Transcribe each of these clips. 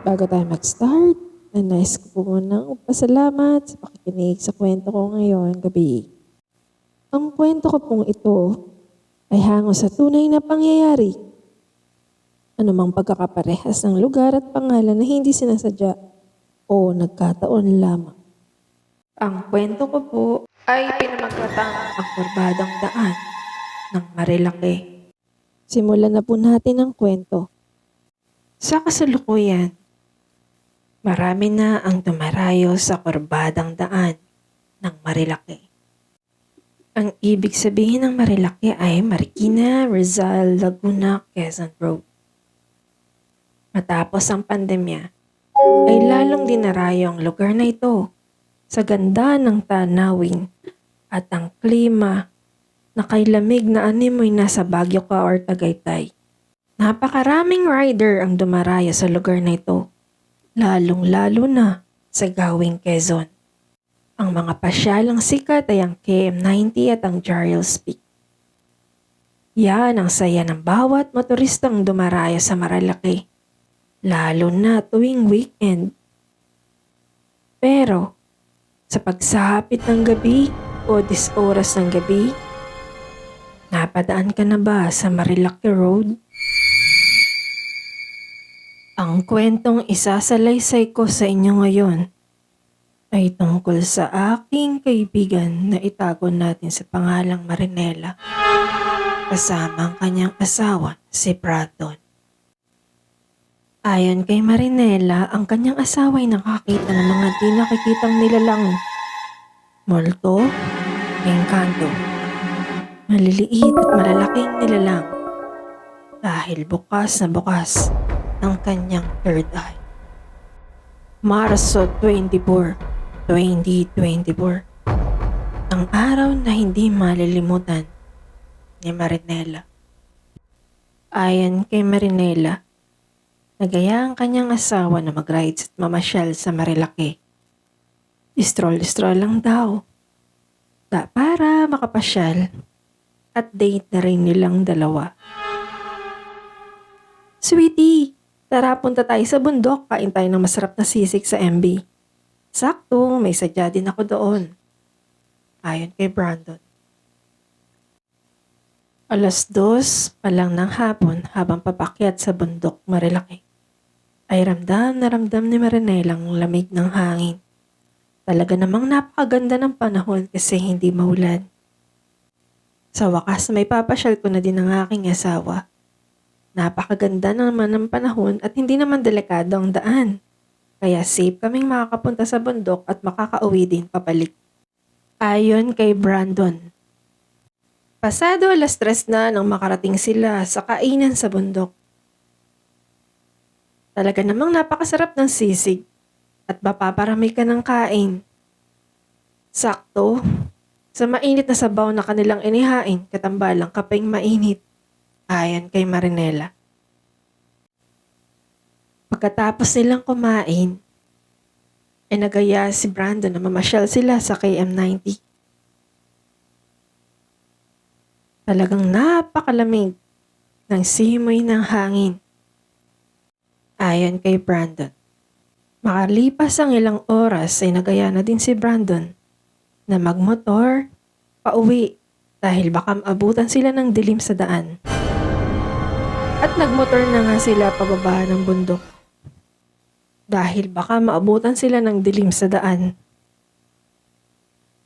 Bago tayo mag-start, nais ko po munang pasalamat sa pakikinig sa kwento ko ngayon gabi. Ang kwento ko pong ito ay hango sa tunay na pangyayari. Anumang pagkakaparehas ng lugar at pangalan na hindi sinasadya o nagkataon lamang. Ang kwento ko po ay pinamagatang ang kurbadang daan ng Marilaki. Simulan na po natin ang kwento. Sa kasalukuyan, marami na ang dumarayo sa kurbadang daan ng Marilaki. Ang ibig sabihin ng Marilaki ay Marikina, Rizal, Laguna, Quezon Road. Matapos ang pandemya, ay lalong dinarayo ang lugar na ito sa ganda ng tanawin at ang klima na kay lamig na animoy nasa Baguio ka or Tagaytay. Napakaraming rider ang dumarayo sa lugar na ito, lalong-lalo na sa gawing Quezon. Ang mga pasyalang sikat ay ang KM90 at ang Jariels Peak. Yan ang saya ng bawat motoristang dumarayo sa Marilaki, lalo na tuwing weekend. Pero, sa pagsapit ng gabi o dis oras ng gabi, napadaan ka na ba sa Marilaki Road? Ang kwentong isasalaysay ko sa inyo ngayon ay tungkol sa aking kaibigan na itago natin sa pangalang Marinela kasama ang kanyang asawa si Brandon. Ayon kay Marinela, ang kanyang asawa ay nakakita ng mga di nakikitang nilalang multo, engkanto, maliliit at malalaking nilalang dahil bukas na bukas ang kanyang third eye. Marso 24, 2024 Ang araw na hindi malilimutan ni Marinela. Ayon kay Marinela, nagaya ang kanyang asawa na mag-rides at mamasyal sa Marilaki. Stroll-stroll lang daw. Da para makapasyal at date na rin nilang dalawa. Sweetie, tara punta tayo sa bundok, kain tayo ng masarap na sisig sa MB. Sakto, may sadya din ako doon. Ayon kay Brandon. Alas dos pa lang ng hapon habang papakyat sa bundok Marilaki. Ay ramdam na ramdam ni Marinela ang lamig ng hangin. Talaga namang napakaganda ng panahon kasi hindi maulan. Sa wakas may papasyal ko na din ang aking asawa. Napakaganda naman ng panahon at hindi naman delikado ang daan. Kaya safe kaming makakapunta sa bundok at makakauwi din papalik. Ayon kay Brandon. Pasado alas tres na nang makarating sila sa kainan sa bundok. Talaga namang napakasarap ng sisig at mapaparami ka ng kain. Sakto, sa mainit na sabaw na kanilang inihain katambalang kapeng mainit. Ayon kay Marinela. Pagkatapos nilang kumain, ay nagaya si Brandon na mamasyal sila sa KM90. Talagang napakalamig ng simoy ng hangin. Ayon kay Brandon. Makalipas ang ilang oras ay nagaya na din si Brandon na magmotor pauwi dahil baka maabutan sila ng dilim sa daan. At nagmotor na nga sila pababa ng bundok dahil baka maabutan sila ng dilim sa daan.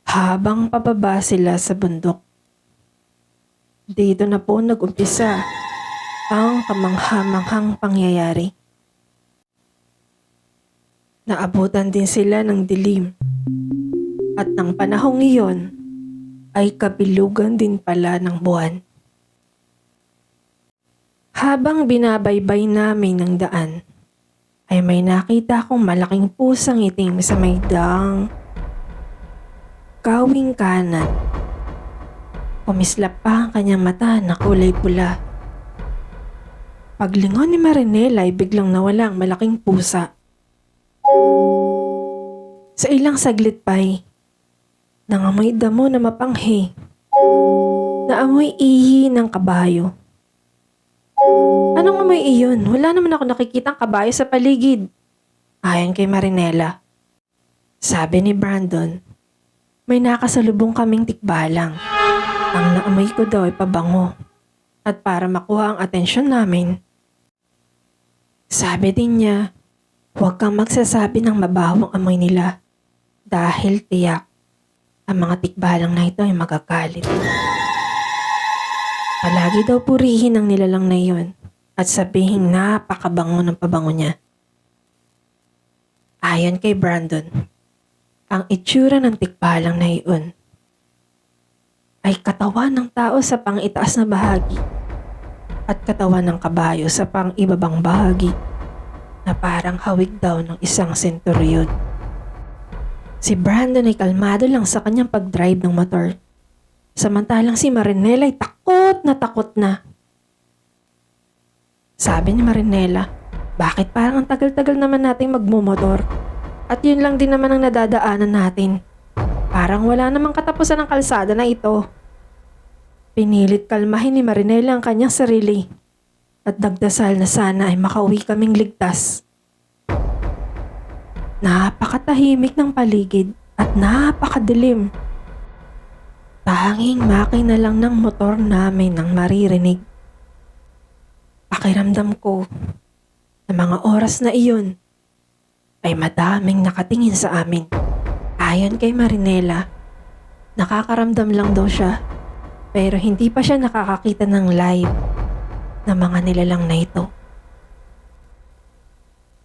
Habang pababa sila sa bundok, dito na po nag-umpisa ang kamanghamanghang pangyayari. Naabutan din sila ng dilim at ng panahong iyon ay kabilugan din pala ng buwan. Habang binabaybay namin ng daan, ay may nakita akong malaking pusang itim sa may daang gawing kanan. Kumislap pa ang kanyang mata na kulay pula. Paglingon ni Marinela ay biglang nawala ang malaking pusa. Sa ilang saglit pa'y nangamoy damo na mapanghi. Naamoy ihi ng kabayo. Anong amoy iyon? Wala naman ako nakikitang kabayo sa paligid. Ayon kay Marinela. Sabi ni Brandon, may nakasalubong kaming tikbalang. Ang naamoy ko daw ay pabango. At para makuha ang atensyon namin, sabi din niya, huwag kang magsasabi ng mabawang amoy nila dahil tiyak ang mga tikbalang na ito ay magagalit. Palagi daw purihin ang nilalang na iyon at sabihin napakabango ng pabango niya. Ayon kay Brandon, ang itsura ng tikbalang na iyon ay katawan ng tao sa pangitaas na bahagi at katawan ng kabayo sa pang-ibabang bahagi na parang hawig daw ng isang senturyon. Si Brandon ay kalmado lang sa kanyang pag-drive ng motor. Samantalang si Marinela ay takot na takot na. Sabi ni Marinela, bakit parang ang tagal-tagal naman nating magmumotor? At yun lang din naman ang nadadaanan natin. Parang wala namang katapusan ng kalsada na ito. Pinilit kalmahin ni Marinela ang kanyang sarili at nagdasal na sana ay makauwi kaming ligtas. Napakatahimik ng paligid at napakadilim. Tanging makina lang ng motor namin ang maririnig. Pakiramdam ko na mga oras na iyon ay madaming nakatingin sa amin. Ayon kay Marinela, nakakaramdam lang daw siya pero hindi pa siya nakakakita ng live na mga nilalang na ito.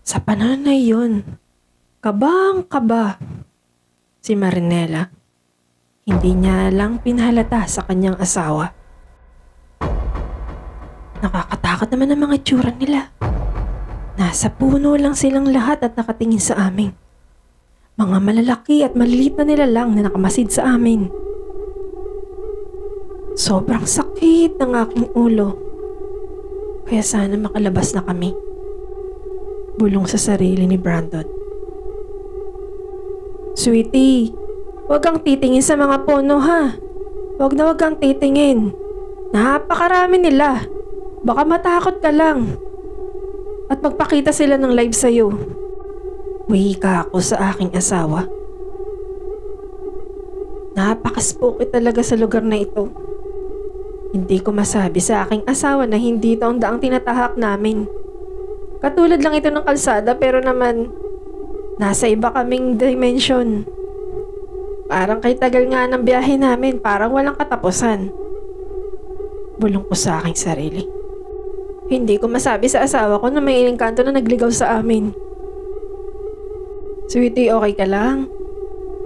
Sa panahon na iyon, kabang kaba si Marinela. Hindi niya lang pinhalata sa kanyang asawa. Nakakatakot naman ang mga itsura nila. Nasa puno lang silang lahat at nakatingin sa amin. Mga malalaki at maliliit na nila lang na nakamasid sa amin. Sobrang sakit ng aking ulo. Kaya sana makalabas na kami. Bulong sa sarili ni Brandon. Sweetie, huwag kang titingin sa mga puno ha. Huwag na huwag kang titingin. Napakarami nila. Baka matakot ka lang. At magpakita sila ng live sa'yo. Wika ako sa aking asawa. Napaka-spooky talaga sa lugar na ito. Hindi ko masabi sa aking asawa na hindi ito ang daang tinatahak namin. Katulad lang ito ng kalsada pero naman nasa iba kaming dimension. Parang kay tagal nga ng biyahe namin, parang walang katapusan. Bulong ko sa aking sarili. Hindi ko masabi sa asawa ko na may inengkanto na nagligaw sa amin. Sweetie, okay ka lang?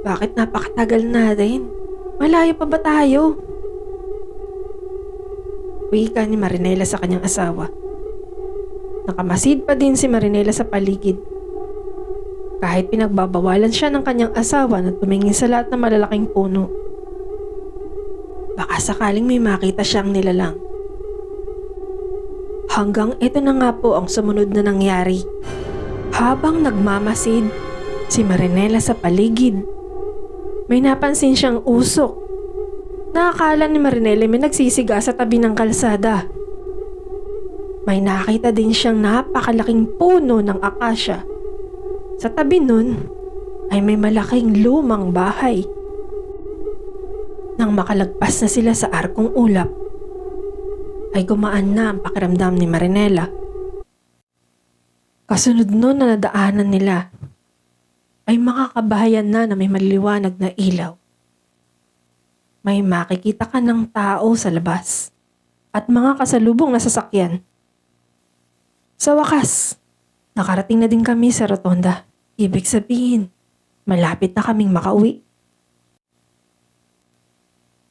Bakit napakatagal natin? Malayo pa ba tayo? Wika ni Marinela sa kanyang asawa. Nakamasid pa din si Marinela sa paligid. Kahit pinagbabawalan siya ng kanyang asawa na tumingin sa lahat ng malalaking puno. Baka sakaling may makita siyang nilalang. Hanggang ito na nga po ang sumunod na nangyari. Habang nagmamasid si Marinela sa paligid, may napansin siyang usok Nakakala ni Marinelle may nagsisiga sa tabi ng kalsada. May nakita din siyang napakalaking puno ng akasya. Sa tabi nun ay may malaking lumang bahay. Nang makalagpas na sila sa arkong ulap, ay gumaan na ang pakiramdam ni Marinela. Kasunod nun na nadaanan nila ay mga kabahayan na na may maliliwanag na ilaw may makikita ka ng tao sa labas at mga kasalubong na sasakyan. Sa wakas, nakarating na din kami sa rotonda. Ibig sabihin, malapit na kaming makauwi.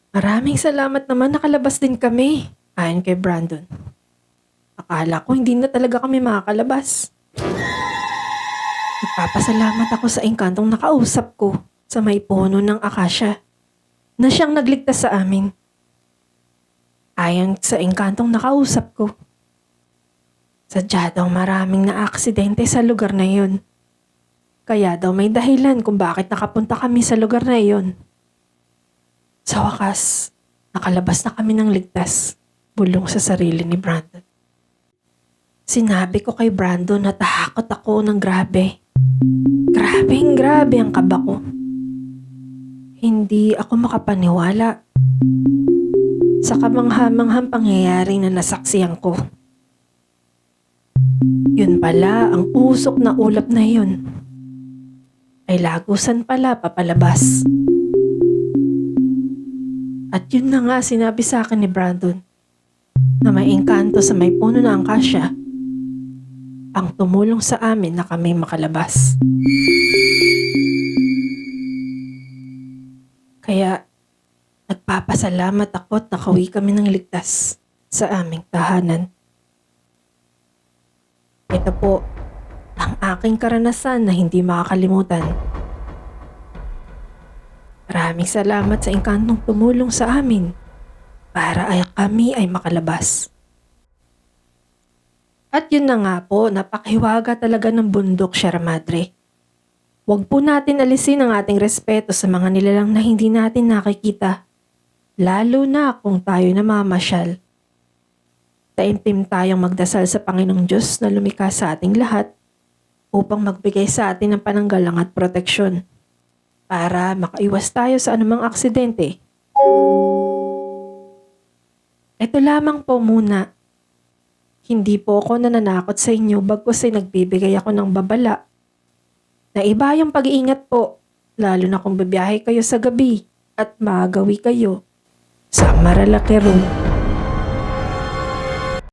Maraming salamat naman nakalabas din kami, ayon kay Brandon. Akala ko hindi na talaga kami makakalabas. Nagpapasalamat ako sa engkantong nakausap ko sa may puno ng akasya na siyang nagligtas sa amin. Ayon sa engkantong nakausap ko. Sadya daw maraming na aksidente sa lugar na iyon. Kaya daw may dahilan kung bakit nakapunta kami sa lugar na iyon. Sa wakas, nakalabas na kami ng ligtas, bulong sa sarili ni Brandon. Sinabi ko kay Brandon na tahakot ako ng grabe Grabeng grabe ang kaba ko. Hindi ako makapaniwala sa kamanghamanghang pangyayari na nasaksiyan ko. Yun pala, ang usok na ulap na yun. Ay lagusan pala papalabas. At yun na nga sinabi sa akin ni Brandon na may engkanto sa may puno na ang kasya ang tumulong sa amin na kami makalabas. Kaya nagpapasalamat ako at nakawi kami ng ligtas sa aming tahanan. Ito po ang aking karanasan na hindi makakalimutan. Maraming salamat sa engkantong tumulong sa amin para ay kami ay makalabas. At yun na nga po, napakiwaga talaga ng bundok, Sierra Madre. Huwag po natin alisin ang ating respeto sa mga nilalang na hindi natin nakikita. Lalo na kung tayo namamasyal. Taimtim tayong magdasal sa Panginoong Diyos na lumikha sa ating lahat upang magbigay sa atin ng pananggalang at proteksyon para makaiwas tayo sa anumang aksidente. Ito lamang po muna. Hindi po ako nananakot sa inyo bagkus ay nagbibigay ako ng babala. Na iba yung pag-iingat po, lalo na kung bibiyahe kayo sa gabi at maagawi kayo sa Maralake Road.